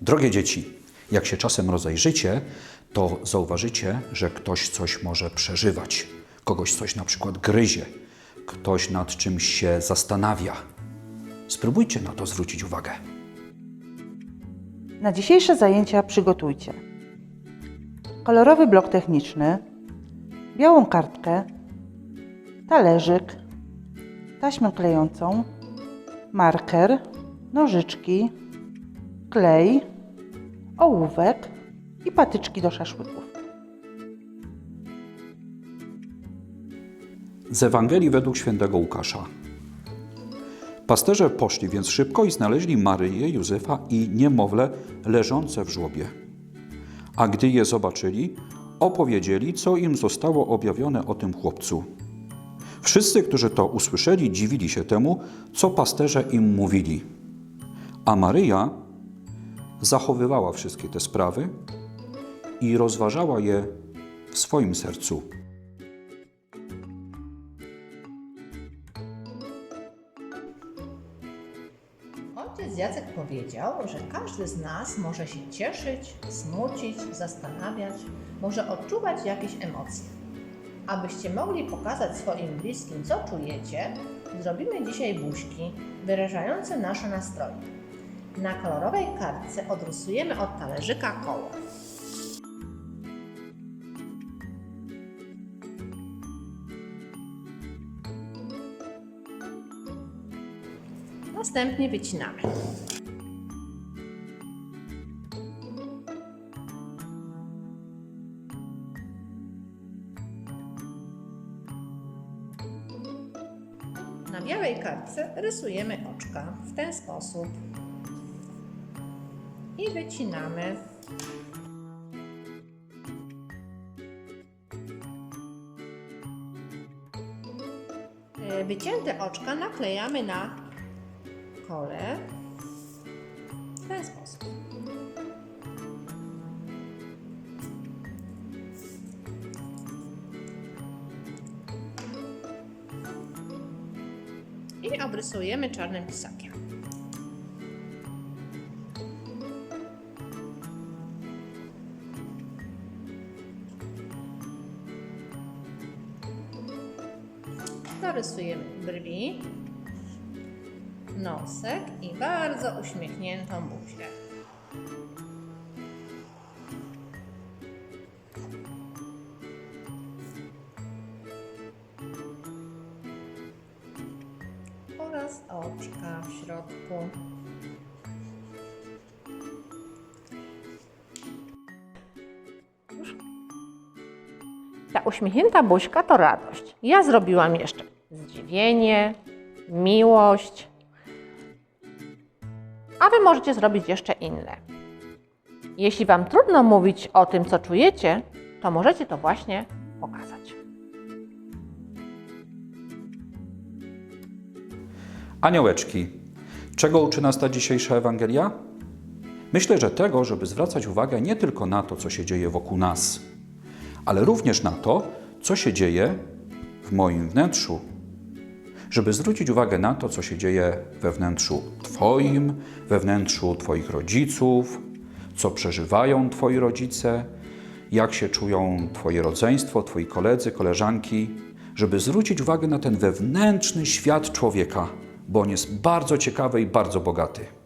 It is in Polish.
Drogie dzieci, jak się czasem rozejrzycie, to zauważycie, że ktoś coś może przeżywać. Kogoś coś na przykład gryzie, ktoś nad czymś się zastanawia. Spróbujcie na to zwrócić uwagę. Na dzisiejsze zajęcia przygotujcie kolorowy blok techniczny, białą kartkę, talerzyk, taśmę klejącą, marker, nożyczki, klej, ołówek i patyczki do szaszłyków. Z Ewangelii według świętego Łukasza. Pasterze poszli więc szybko i znaleźli Maryję, Józefa i niemowlę leżące w żłobie. A gdy je zobaczyli, opowiedzieli, co im zostało objawione o tym chłopcu. Wszyscy, którzy to usłyszeli, dziwili się temu, co pasterze im mówili. A Maryja zachowywała wszystkie te sprawy i rozważała je w swoim sercu. Ojciec Jacek powiedział, że każdy z nas może się cieszyć, smucić, zastanawiać, może odczuwać jakieś emocje. Abyście mogli pokazać swoim bliskim, co czujecie, zrobimy dzisiaj buźki wyrażające nasze nastroje. Na kolorowej kartce odrysujemy od talerzyka koło. Następnie wycinamy. Na białej kartce rysujemy oczka w ten sposób i wycinamy. E, Wycięte oczka naklejamy na kole w ten sposób. I obrysujemy czarnym pisakiem. Dorysujemy brwi, nosek i bardzo uśmiechniętą buzię. Oraz oczka w środku. Ta uśmiechnięta buźka to radość. Ja zrobiłam jeszcze zdziwienie, miłość, a Wy możecie zrobić jeszcze inne. Jeśli Wam trudno mówić o tym, co czujecie, to możecie to właśnie pokazać. Aniołeczki, czego uczy nas ta dzisiejsza Ewangelia? Myślę, że tego, żeby zwracać uwagę nie tylko na to, co się dzieje wokół nas, ale również na to, co się dzieje w moim wnętrzu. Żeby zwrócić uwagę na to, co się dzieje we wnętrzu Twoim, we wnętrzu Twoich rodziców, co przeżywają Twoi rodzice, jak się czują Twoje rodzeństwo, Twoi koledzy, koleżanki, żeby zwrócić uwagę na ten wewnętrzny świat człowieka, bo on jest bardzo ciekawy i bardzo bogaty.